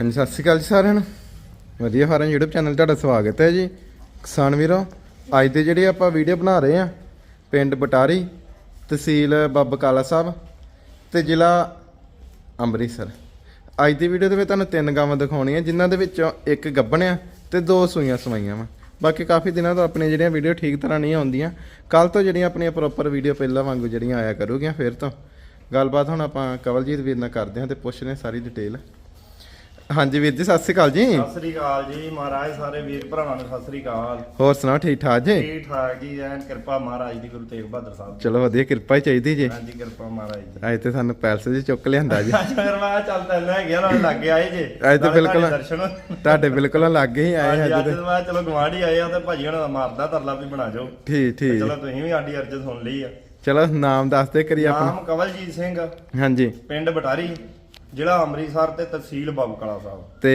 ਹਾਂਜੀ, ਸਤਿ ਸ਼੍ਰੀ ਅਕਾਲ ਜੀ ਸਾਰਿਆਂ ਨੂੰ। ਵਧੀਆ ਫਾਰਮ YouTube ਚੈਨਲ ਤੁਹਾਡਾ ਸਵਾਗਤ ਹੈ ਜੀ। ਕਿਸਾਨ ਵੀਰੋ, ਅੱਜ ਦੇ ਜਿਹੜੇ ਆਪਾਂ ਵੀਡੀਓ ਬਣਾ ਰਹੇ ਆ ਪਿੰਡ ਬਟਾਰੀ, ਤਹਿਸੀਲ ਬੱਬ ਕਾਲਾ ਸਾਹਿਬ ਤੇ ਜ਼ਿਲ੍ਹਾ ਅੰਮ੍ਰਿਤਸਰ। ਅੱਜ ਦੀ ਵੀਡੀਓ ਦੇ ਵਿੱਚ ਤੁਹਾਨੂੰ ਤਿੰਨ ਗਾਵਾਂ ਦਿਖਾਉਣੀਆਂ, ਜਿਨ੍ਹਾਂ ਦੇ ਵਿੱਚੋਂ ਇੱਕ ਗੱਭਣ ਆ ਤੇ ਦੋ ਸੂਈਆਂ ਸਵਾਈਆਂ ਵਾ। ਬਾਕੀ ਕਾਫੀ ਦਿਨਾਂ ਤੋਂ ਆਪਣੀਆਂ ਜਿਹੜੀਆਂ ਵੀਡੀਓ ਠੀਕ ਤਰ੍ਹਾਂ ਨਹੀਂ ਆਉਂਦੀਆਂ। ਕੱਲ ਤੋਂ ਜਿਹੜੀਆਂ ਆਪਣੀਆਂ ਪ੍ਰੋਪਰ ਵੀਡੀਓ ਪਹਿਲਾਂ ਵਾਂਗੂ ਜਿਹੜੀਆਂ ਆਇਆ ਕਰੂਗੀਆਂ, ਫਿਰ ਤੋਂ। ਗੱਲਬਾਤ ਹੁਣ ਆਪਾਂ ਕਵਲਜੀਤ ਵੀਰ ਨਾਲ ਕਰਦੇ ਹਾਂ ਤੇ ਪੁੱਛਦੇ ਹਾਂ ਸਾਰੀ ਡਿਟੇਲ ਹਾਂਜੀ ਵੀਰ ਜੀ ਸਤਿ ਸ਼੍ਰੀ ਅਕਾਲ ਜੀ। ਸਤਿ ਸ੍ਰੀ ਅਕਾਲ ਜੀ ਮਹਾਰਾਜ ਸਾਰੇ ਵੀਰ ਭਰਾਵਾਂ ਨੂੰ ਸਤਿ ਸ੍ਰੀ ਅਕਾਲ। ਹੋਰ ਸੁਣਾਓ ਠੀਕ ਠਾਕ ਜੀ? ਠੀਕ ਠਾਕ ਜੀ ਐਨ ਕਿਰਪਾ ਮਹਾਰਾਜ ਦੀ ਗੁਰੂ ਤੇਗ ਬਹਾਦਰ ਸਾਹਿਬ ਦੀ। ਚਲੋ ਵਧੀਆ ਕਿਰਪਾ ਹੀ ਚਾਹੀਦੀ ਜੀ। ਹਾਂਜੀ ਕਿਰਪਾ ਮਹਾਰਾਜ ਦੀ। ਅੱਜ ਤੇ ਸਾਨੂੰ ਪੈਲਸ 'ਚ ਚੁੱਕ ਲਿਆਂਦਾ ਜੀ। ਅੱਜ ਫਿਰ ਮੈਂ ਚੱਲ ਤੈਨੂੰ ਹੈ ਗਿਆ ਨਾਲ ਲੱਗ ਆਏ ਜੇ। ਅੱਜ ਤਾਂ ਨਾਲੇ ਬਿਲਕੁਲ- ਤੁਹਾਡੇ ਦਰਸ਼ਨ। ਤੁਹਾਡੇ ਬਿਲਕੁਲ ਲੱਗੇ ਹੀ ਆਏ ਅੱਜ ਅੱਜ ਅੱਜ ਤੇ। ਮੈਂ ਚਲੋ ਗਵਾਂਢੀ ਆਏ ਆ ਤੇ ਭਾਜੀ ਉਹਨਾਂ ਦਾ ਮਾਰਦਾ ਤਰਲਾ ਵੀ ਬਣਾ ਜਾਓ। ਠੀਕ ਤੇ ਠੀਕ। ਚਲੋ ਤੁਸੀਂ ਵੀ ਆਡੀ ਅਰਜ਼ ਸੁਣ ਲਈ ਆ। ਚਲੋ ਨਾਮ ਦੱਸ ਦੇ ਕਰੀ ਆਪਣਾ ਨਾਮ ਕਵਲਜੀਤ ਸਿੰਘ। ਹਾਂਜੀ। ਪਿੰਡ ਬਟਾਰੀ। ਜ਼ਿਲ੍ਹਾ ਅੰਮ੍ਰਿਤਸਰ ਤੇ ਤਹਿਸੀਲ ਬਾਬੂਕਲਾ ਸਾਹਿਬ। ਤੇ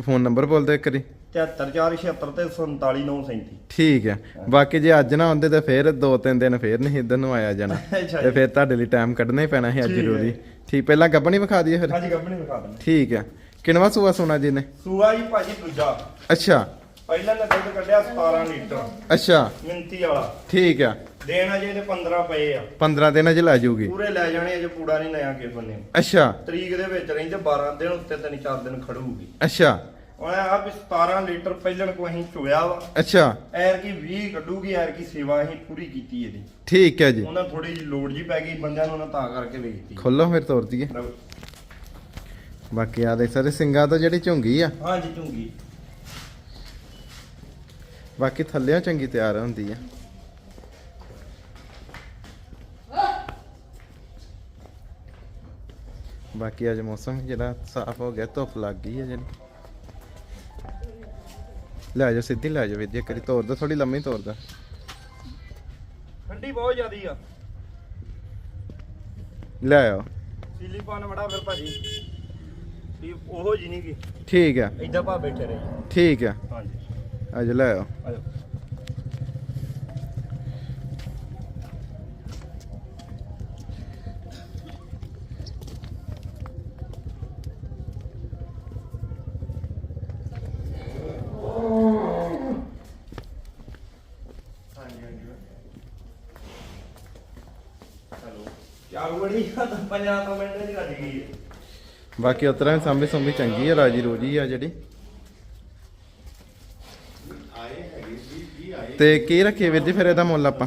ਫੋਨ ਨੰਬਰ ਬੋਲ ਦੇ ਕਰੀ 73476 ਤੇ 47937 ਠੀਕ ਹੈ। ਬਾਕੀ ਜੇ ਅੱਜ ਨਾ ਆਉਂਦੇ ਤਾਂ ਫੇਰ ਦੋ ਤਿੰਨ ਦਿਨ ਫੇਰ ਨਹੀਂ ਇਧਰ ਨੂੰ ਆਇਆ ਜਾਣਾ। ਅੱਛਾ ਤੇ ਫੇਰ ਤੁਹਾਡੇ ਲਈ ਟਾਈਮ ਕੱਢਣਾ ਹੀ ਪੈਣਾ ਸੀ ਅੱਜ ਹੈ। ਜ਼ਰੂਰੀ। ਠੀਕ ਪਹਿਲਾਂ ਗੱਬਣੀ ਵਿਖਾ ਦਈਏ ਫਿਰ। ਹਾਂਜੀ ਕੰਪਨੀ ਵਿਖਾ ਦਿੰਦੇ ਠੀਕ ਹੈ। ਕਿਨਵਾ ਸੂਆ ਸੋਨਾ ਜੀ ਨੇ? ਸੂਆ ਜੀ ਭਾਜੀ ਦੂਜਾ। ਅੱਛਾ। ਪਹਿਲਾਂ ਨੇ ਦੁੱਧ ਕੱਢਿਆ 17 ਲੀਟਰ। ਅੱਛਾ। ਮਿੰਤੀ ਵਾਲਾ। ਠੀਕ ਆ। ਦੇਣ ਅਜੇ ਤੇ 15 ਪਏ ਆ। 15 ਦਿਨਾਂ ਚ ਲੈ ਜਾਊਗੀ। ਪੂਰੇ ਲੈ ਜਾਣੇ ਅਜੇ ਪੂੜਾ ਨਹੀਂ ਲਿਆ ਕੇ ਬੰਨੇ। ਅੱਛਾ। ਤਰੀਕ ਦੇ ਵਿੱਚ ਰਹਿੰਦੇ 12 ਦਿਨ ਉੱਤੇ ਤਿੰਨ ਚਾਰ ਦਿਨ ਖੜੂਗੀ। ਅੱਛਾ। ਉਹਨੇ ਆ ਵੀ 17 ਲੀਟਰ ਪਹਿਲਣ ਕੋ ਅਸੀਂ ਚੁਗਿਆ ਵਾ। ਅੱਛਾ। ਐਰ ਕੀ 20 ਕੱਢੂਗੀ ਐਰ ਕੀ ਸੇਵਾ ਅਸੀਂ ਪੂਰੀ ਕੀਤੀ ਇਹਦੀ। ਠੀਕ ਹੈ ਜੀ। ਉਹਨਾਂ ਥੋੜੀ ਜਿਹੀ ਲੋਡ ਜੀ ਪੈ ਗਈ ਬੰਦਿਆਂ ਨੂੰ ਉਹਨਾਂ ਤਾਂ ਕਰਕੇ ਵੇਚਤੀ। ਖੋਲੋ ਫਿਰ ਤੋਰ ਦਈਏ। ਬਾਕੀ ਆ ਦੇ ਸਾਰੇ ਸਿੰਗਾਂ ਤੋਂ ਜਿਹੜੀ ਝੁੰਗੀ ਆ। ਹਾਂਜੀ ਝੁੰਗੀ। ਬਾਕੀ ਥੱਲਿਆਂ ਚੰਗੀ ਤਿਆਰ ਹੁੰਦੀ ਆ। ਬਾਕੀ ਅੱਜ ਮੌਸਮ ਜਿਹੜਾ ਸਾਫ਼ ਹੋ ਗਿਆ ਧੁੱਪ ਲੱਗ ਗਈ ਹੈ ਜਿਹੜੀ। ਲੈ ਜਾ ਸਿੱਧੀ ਲੈ ਜਾ ਵਿਦਿਆ ਕਰੀ ਤੋਰ ਦਾ ਥੋੜੀ ਲੰਮੀ ਤੋਰ ਦਾ। ਠੰਡੀ ਬਹੁਤ ਜ਼ਿਆਦੀ ਆ। ਲੈ ਆਓ। ਸਿਲੀਕਨ ਬੜਾ ਫਿਰ ਭਾਜੀ। ਵੀ ਉਹੋ ਜੀ ਨਹੀਂ ਗੀ। ਠੀਕ ਆ। ਏਦਾਂ ਭਾ ਬੈਠੇ ਰਹੇ ਠੀਕ ਆ। ਹਾਂਜੀ। ਅੱਜ ਲੈ ਆ ਬਾਕੀ ਉਤਰਾਂ ਸਾਂਭੀ ਸੰਭੀ ਚੰਗੀ ਆ ਰਾਜੀ ਰੋਜੀ ਆ ਜਿਹੜੀ। ਤੇ ਕੀ ਰੱਖੀਏ ਵੀਰ ਜੀ ਫਿਰ ਇਹਦਾ ਮੁੱਲ ਆਪਾਂ?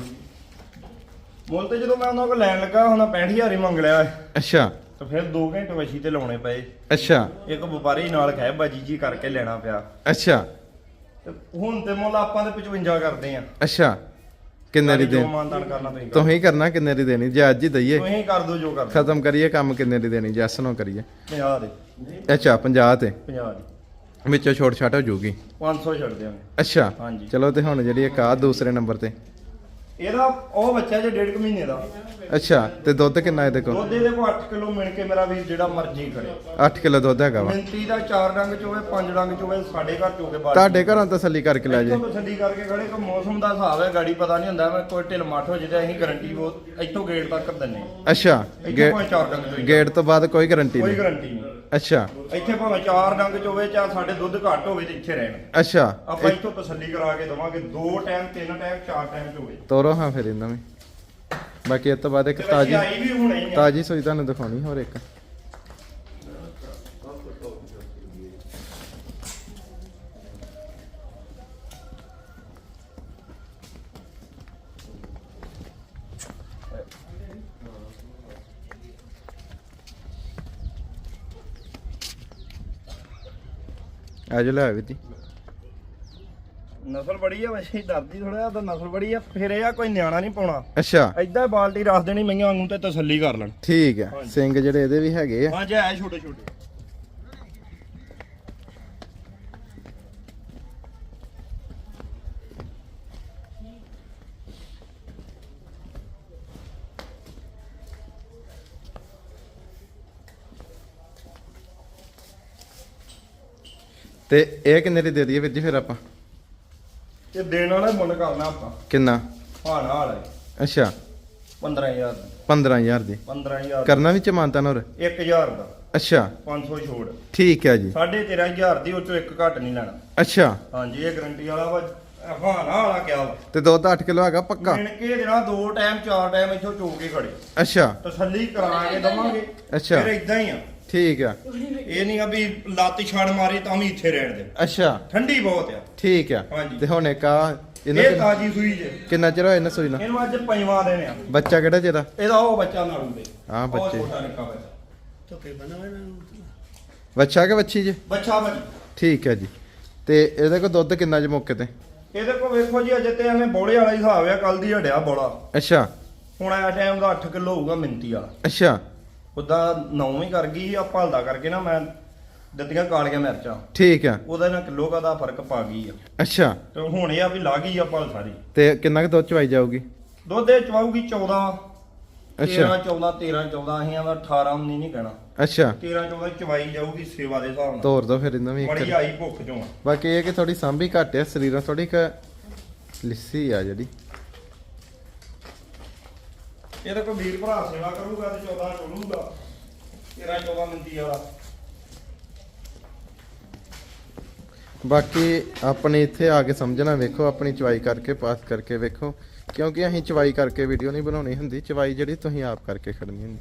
ਮੁੱਲ ਤੇ ਜਦੋਂ ਮੈਂ ਉਹਨਾਂ ਕੋਲ ਲੈਣ ਲੱਗਾ ਹੁਣ 65000 ਹੀ ਮੰਗ ਲਿਆ। ਅੱਛਾ। ਤੇ ਫਿਰ 2 ਘੰਟੇ ਵਸ਼ੀ ਤੇ ਲਾਉਣੇ ਪਏ। ਅੱਛਾ। ਇੱਕ ਵਪਾਰੀ ਨਾਲ ਖੈ ਬਾਜੀ ਜੀ ਕਰਕੇ ਲੈਣਾ ਪਿਆ। ਅੱਛਾ। ਤੇ ਹੁਣ ਤੇ ਮੁੱਲ ਆਪਾਂ ਤੇ 55 ਕਰਦੇ ਆ। ਅੱਛਾ। ਕਿੰਨੇ ਦੀ ਦੇਣੀ? ਮਾਨਦਾਨ ਕਰਨਾ ਤੁਸੀਂ ਕਰੋ। ਕਰਨਾ ਕਿੰਨੇ ਦੀ ਦੇਣੀ? ਜੇ ਅੱਜ ਹੀ ਦਈਏ। ਤੁਸੀਂ ਕਰ ਦਿਓ ਜੋ ਕਰਨਾ। ਖਤਮ ਕਰੀਏ ਕੰਮ ਕਿੰਨੇ ਦੀ ਦੇਣੀ? ਜੈਸ ਨੂੰ ਕਰੀਏ। 50 ਦੇ। ਅੱਛਾ 50 ਤੇ। 50 ਦੀ। ਵਿੱਚੋਂ ਛੋਟ ਛਾਟ ਹੋ ਜਾਊਗੀ 500 ਛੱਡ ਦਿਆਂਗੇ। ਅੱਛਾ। ਹਾਂਜੀ। ਚਲੋ ਤੇ ਹੁਣ ਜਿਹੜੀ ਇੱਕ ਆ ਦੂਸਰੇ ਨੰਬਰ ਤੇ। ਇਹਦਾ ਉਹ ਬੱਚਾ ਜੇ ਡੇਢ ਕੁ ਮਹੀਨੇ ਦਾ। ਅੱਛਾ ਤੇ ਦੁੱਧ ਕਿੰਨਾ ਇਹਦੇ ਕੋਲ? ਦੁੱਧ ਇਹਦੇ ਕੋਲ 8 ਕਿਲੋ ਮਿਣ ਕੇ ਮੇਰਾ ਵੀਰ ਜਿਹੜਾ ਮਰਜ਼ੀ ਕਰੇ। 8 ਕਿਲੋ ਦੁੱਧ ਹੈਗਾ ਵਾ। ਮਿੰਤੀ ਦਾ 4 ਡੰਗ ਚ ਹੋਵੇ 5 ਡੰਗ ਚ ਹੋਵੇ ਸਾਡੇ ਘਰ ਚ ਹੋਵੇ ਬਾਅਦ ਤੁਹਾਡੇ ਘਰੋਂ ਤਸੱਲੀ ਕਰਕੇ ਲੈ ਜੇ। ਇੱਥੋਂ ਤਸੱਲੀ ਕਰਕੇ ਖੜੇ ਕੋ ਮੌਸਮ ਦਾ ਹਿਸਾਬ ਹੈ ਗਾੜੀ ਪਤਾ ਨਹੀਂ ਹੁੰਦਾ ਮੈਂ ਕੋਈ ਢਿੱਲ ਮੱਠ ਹੋ ਜੇ ਤੇ ਅਸੀਂ ਗਾਰੰਟੀ ਉਹ ਇੱਥੋਂ ਗੇਟ ਤੱਕ ਦਿੰਨੇ ਅੱਛਾ ਇੱਥੋਂ ਗੇ- ਭਾਵੇਂ 4 ਡੰਗ ਚ ਹੋਈ ਗੇਟ ਤੋਂ ਬਾਅਦ ਕੋਈ ਗਾਰੰਟੀ ਕੋਈ ਨਹੀਂ। ਗਾਰੰਟੀ ਨਹੀਂ। ਅੱਛਾ। ਇੱਥੇ ਭਾਵੇਂ 4 ਡੰਗ ਚ ਹੋਵੇ ਚਾਹ ਸਾਡੇ ਦੁੱਧ ਘੱਟ ਹੋਵੇ ਤੇ ਇੱਥੇ ਰਹਿਣ। ਅੱਛਾ। ਆਪਾਂ ਇੱਥੋਂ ਤਸੱਲੀ ਕਰਾ ਕੇ ਦਵਾਂਗੇ। 2 ਟਾਈਮ 3 ਟਾਈਮ 4 ਟਾਈਮ ਚ ਹੋਵੇ। ਤੋਰੋ ਹਾਂ ਫਿਰ ਇਹਨਾਂ ਵੀ। ਬਾਕੀ ਇਸ ਤੋਂ ਬਾਅਦ ਇੱਕ ਤਾਜੀ ਤਾਜੀ ਸੋਈ ਤੁਹਾਨੂੰ ਦਿਖਾਉਣੀ ਹੋਰ ਇੱਕ। ਆਜੋ ਲੈ ਵੀਰ ਜੀ। ਨਸਲ ਬੜੀ ਆ ਵੈਸੇ ਡਰਦੀ ਥੋੜਾ ਤਾਂ ਨਸਲ ਬੜੀ ਆ ਫਿਰ ਇਹ ਆ ਕੋਈ ਨਿਆਣਾ ਨਹੀਂ ਪਾਉਣਾ। ਅੱਛਾ। ਐਦਾਂ ਬਾਲਟੀ ਰੱਖ ਦੇਣੀ ਮਈਆਂ ਵਾਂਗੂ ਤੇ ਤਸੱਲੀ ਕਰ ਲੈਣ। ਠੀਕ ਹੈ ਸਿੰਘ ਜਿਹੜੇ ਇਹਦੇ ਵੀ ਹੈਗੇ ਆ। ਹਾਂ ਜੇ ਐ ਛੋਟੇ ਛੋਟੇ ਤੇ ਇਹ ਕਿੰਨੇ ਦੀ ਦੇ ਦਈਏ ਵੀਰ ਜੀ ਫਿਰ ਆਪਾਂ? ਤੇ ਦੇਣ ਵਾਲਾ ਮੁੱਲ ਕਰਨਾ ਆਪਾਂ। ਕਿੰਨਾ? ਹਾਣਾ ਵਾਲਾ ਅੱਛਾ। 15000 15000 ਦੀ। 15000 ਕਰਨਾ ਵਿੱਚ ਮਾਨਤਾ ਨੋਰ 1000 ਦਾ। ਅੱਛਾ। 500 ਛੋੜ। ਠੀਕ ਹੈ ਜੀ। 13500 ਦੀ ਉਹ ਚੋਂ ਇੱਕ ਘੱਟ ਨਹੀਂ ਲੈਣਾ। ਅੱਛਾ। ਹਾਂਜੀ ਇਹ ਗਰੰਟੀ ਵਾਲਾ ਵਾ। ਹਾਨਾ ਵਾਲਾ ਕਿਹਾ ਵਾ। ਤੇ ਦੁੱਧ 8 ਕਿਲੋ ਹੈਗਾ ਪੱਕਾ। ਮਿਣ ਕੇ ਦੇਣਾ ਦੋ ਟਾਈਮ ਚਾਰ ਟਾਈਮ ਇੱਥੋਂ ਚੋ ਕੇ ਖੜੇ। ਅੱਛਾ। ਤਸੱਲੀ ਕਰਾ ਕੇ ਦਵਾਂਗੇ। ਅੱਛਾ। ਫਿਰ ਇਦਾਂ ਹੀ ਆ। ਠੀਕ ਆ। ਇਹ ਨਹੀਂ ਆ ਵੀ ਲੱਤ ਛੜ ਮਾਰੀ ਤਾਂ ਵੀ ਇੱਥੇ ਰਹਿਣ ਦੇ। ਅੱਛਾ। ਠੰਡੀ ਬਹੁਤ ਆ। ਠੀਕ ਆ। ਹਾਂਜੀ। ਤੇ ਹੁਣ ਇੱਕ ਆ ਇਹਨੂੰ ਇਹ ਕਿੰਨ- ਤਾਜੀ ਸੂਈ ਜੇ। ਕਿੰਨਾ ਚਿਰ ਹੋਇਆ ਇਹਨੂੰ ਸੂਈ ਨਾ ਇਹਨੂੰ ਅੱਜ ਪੰਜਵਾਂ ਦਿਨ ਆ। ਬੱਚਾ ਕਿਹੜਾ ਜਿਹਦਾ ਇਹਦਾ ਉਹ ਬੱਚਾ ਨਾਲ ਦੇ ਹਾਂ, ਉਹ ਬੱਚੇ। ਛੋਟਾ ਨਿੱਕਾ ਬੱਚਾ ਬੱਚਾ ਕਿ ਬੱਚੀ ਜੀ? ਬੱਚਾ ਬੱਚਾ ਠੀਕ ਹੈ ਜੀ। ਤੇ ਇਹਦੇ ਕੋਲ ਦੁੱਧ ਕਿੰਨਾ ਜੀ ਮੌਕੇ ਤੇ? ਇਹਦੇ ਕੋਲ ਵੇਖੋ ਜੀ ਅਜੇ ਤੇ ਐਵੇਂ ਬੋਲੇ ਵਾਲਾ ਹੀ ਹਿਸਾਬ ਆ ਕੱਲ ਦੀ ਹੜਿਆ ਬੋਲਾ। ਅੱਛਾ। ਹੁਣ ਆ ਟਾਈਮ ਦਾ 8 ਕਿਲੋ ਹੋਊਗਾ ਮਿੰਤੀ ਵਾਲਾ। ਅੱਛਾ। ਉਦਾਂ 9 ਹੀ ਕਰ ਗਈ ਆ ਭਲਦਾ ਕਰਕੇ ਨਾ ਮੈਂ ਦਿੱਤੀਆਂ ਕਾਲੀਆਂ ਮਿਰਚਾਂ। ਠੀਕ ਆ। ਉਹਦਾ ਨਾ ਕਿਲੋ ਕਾ ਦਾ ਫ਼ਰਕ ਪਾ ਗਈ ਆ। ਅੱਛਾ। ਤੇ ਹੁਣ ਇਹ ਆ ਵੀ ਲਾ ਗਈ ਆ ਭਲ ਸਾਰੀ। ਤੇ ਕਿੰਨਾ ਕੁ ਦੁੱਧ ਚਵਾਈ ਜਾਊਗੀ? ਦੁੱਧ ਇਹ ਚਵਾਊਗੀ 14 ਅੱਛਾ। 13 14 13 14 ਅਸੀਂ ਆਵਾ 18 19 ਨਹੀਂ ਕਹਿਣਾ। ਅੱਛਾ। 13 14 ਚਵਾਈ ਜਾਊਗੀ ਸੇਵਾ ਦੇ ਹਿਸਾਬ ਨਾਲ। ਤੋਰ ਦੋ ਫਿਰ ਇਹਨੂੰ ਵੀ ਇੱਕ ਮੜੀ ਆਈ ਭੁੱਖ ਚੋਂ ਆ। ਬਾਕੀ ਇਹ ਕਿ ਥੋੜੀ ਸਾਂਭੀ ਘੱਟ ਆ ਸਰੀਰਾਂ ਥੋੜੀ ਕ ਲਿੱਸੀ ਆ ਜਿਹੜੀ। ਇਹ ਤਾਂ ਕੋਈ ਵੀਰ ਭਰਾ ਸੇਵਾ ਕਰੂਗਾ ਤੇ 14 ਚੋਲੂਗਾ 13 14 ਮਿੰਟੀ ਵਾਲਾ ਬਾਕੀ ਆਪਣੇ ਇੱਥੇ ਆ ਕੇ ਸਮਝਣਾ ਵੇਖੋ, ਆਪਣੀ ਚਵਾਈ ਕਰਕੇ ਪਾਸ ਕਰਕੇ ਵੇਖੋ। ਕਿਉਂਕਿ ਅਸੀਂ ਚਵਾਈ ਕਰਕੇ ਵੀਡੀਓ ਨਹੀਂ ਬਣਾਉਣੀ ਹੁੰਦੀ ਚਵਾਈ ਜਿਹੜੀ ਤੁਸੀਂ ਆਪ ਕਰਕੇ ਖੜਨੀ ਹੁੰਦੀ।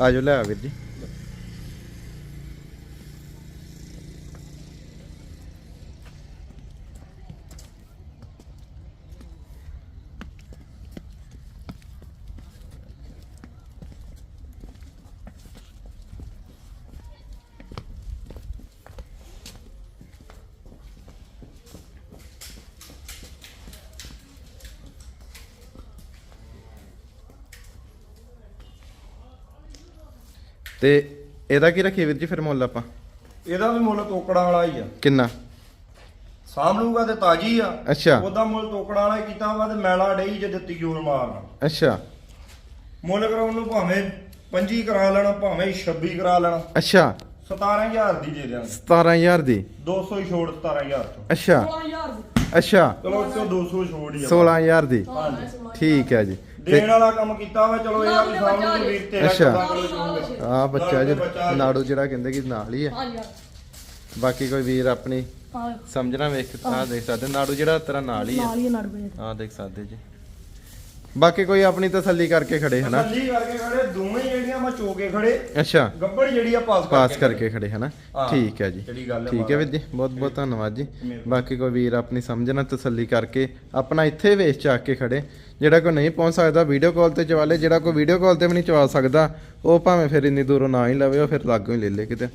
ਆਜੋ ਲੈ ਆ ਵੀਰ ਜੀ। ਤੇ ਇਹਦਾ ਕੀ ਰੱਖੀ ਵੀਰ ਜੀ ਫਿਰ ਮੁੱਲ ਆਪਾਂ? ਇਹਦਾ ਵੀ ਮੁੱਲ ਤੋਕੜਾਂ ਵਾਲਾ ਹੀ ਆ। ਕਿੰਨਾ? ਸਾਂਭ ਲੂਗਾ ਤੇ ਤਾਜੀ ਆ। ਅੱਛਾ। ਉਹਦਾ ਮੁੱਲ ਤੋਕੜਾਂ ਵਾਲਾ ਹੀ ਕੀਤਾ ਵਾ ਤੇ ਮੈਲਾ ਡਈ ਜੇ ਦਿੱਤੀ ਜੋਰ ਮਾਰਨਾ। ਅੱਛਾ। ਮੁੱਲ ਕਰਾਉਣ ਨੂੰ ਭਾਵੇਂ 25 ਕਰਾ ਲੈਣਾ ਭਾਵੇਂ 26 ਕਰਾ ਲੈਣਾ। ਅੱਛਾ। 17000 ਦੀ ਦੇ ਦਿਆਂਗੇ। 17000 ਦੀ? 200 ਹੀ ਛੋੜ 17000 ਚੋਂ ਅੱਛਾ। 16000 ਅੱਛਾ। ਚਲੋ ਚੋ 200 ਛੋੜ ਹੀ ਆ। 16000 ਦੀ। ਹਾਂ ਠੀਕ ਹੈ ਜੀ। ਤੇ ਦੇਣ ਵਾਲਾ ਕੰਮ ਕੀਤਾ ਵਾ ਚਲੋ ਇਹ ਆ ਵੀ ਸਾਹਮਣੇ ਤੋਂ ਵੀਰ ਤੇਰਾ ਅੱਛਾ। ਆ ਬੱਚਾ ਨਾਲ ਦੇ ਜੀ ਬੱਚਾ ਜੀ। ਨਾੜੂ ਜਿਹੜਾ ਕਹਿੰਦੇ ਕਿ ਨਾਲ ਹੀ ਆ। ਹਾਂ। ਬਾਕੀ ਕੋਈ ਵੀਰ ਆਪਣੀ ਹਾਂ। ਸਮਝਣਾ ਵੇਖ ਆ ਦੇਖ ਸਕਦੇ ਨਾੜੂ ਜਿਹੜਾ ਤੇਰਾ ਨਾਲ ਹੀ ਆ। ਨਾਲ ਹੀ ਲੜ ਪਏ ਆ ਦੇਖ ਸਕਦੇ ਜੀ। ਬਾਕੀ ਕੋਈ ਆਪਣੀ ਤਸੱਲੀ ਕਰਕੇ ਖੜੇ ਹਨਾ? ਤਸੱਲੀ ਕਰਕੇ ਖੜੇ ਦੋਵੇਂ ਜਿਹੜੀਆਂ ਮੈਂ ਚੋਕੇ ਖੜੇ। ਅੱਛਾ। ਗੱਬੜ ਜਿਹੜੀ ਆ ਪਾਸ ਪਾਸ ਕਰਕੇ ਖੜੇ। ਹਨਾ? ਠੀਕ ਹੈ ਜੀ। ਜਿਹੜੀ ਗੱਲ ਹੈ ਠੀਕ ਹੈ ਵੀਰ। ਜੀ ਬਹੁਤ ਬਹੁਤ ਧੰਨਵਾਦ ਜੀ। ਬਾਕੀ ਕੋਈ ਵੀਰ ਆਪਣੀ ਸਮਝਣਾ ਤਸੱਲੀ ਕਰਕੇ ਆਪਣਾ ਇੱਥੇ ਵੇਚ ਚੱਕ ਕੇ ਖੜੇ। ਜਿਹੜਾ ਕੋਈ ਨਹੀਂ ਪਹੁੰਚ ਸਕਦਾ ਵੀਡੀਓ ਕਾਲ ਤੇ ਚਵਾ ਲੇ ਜਿਹੜਾ ਕੋਈ ਵੀਡੀਓ ਕਾਲ ਤੇ ਵੀ ਨਹੀਂ ਚਵਾ ਸਕਦਾ ਉਹ ਭਾਵੇਂ ਫਿਰ ਇੰਨੀ ਦੂਰੋਂ ਨਾ ਹੀ ਲਵੇ ਉਹ ਫਿਰ ਲਾਗੋਂ ਹੀ ਲੈ ਲੇ ਕਿਤੇ।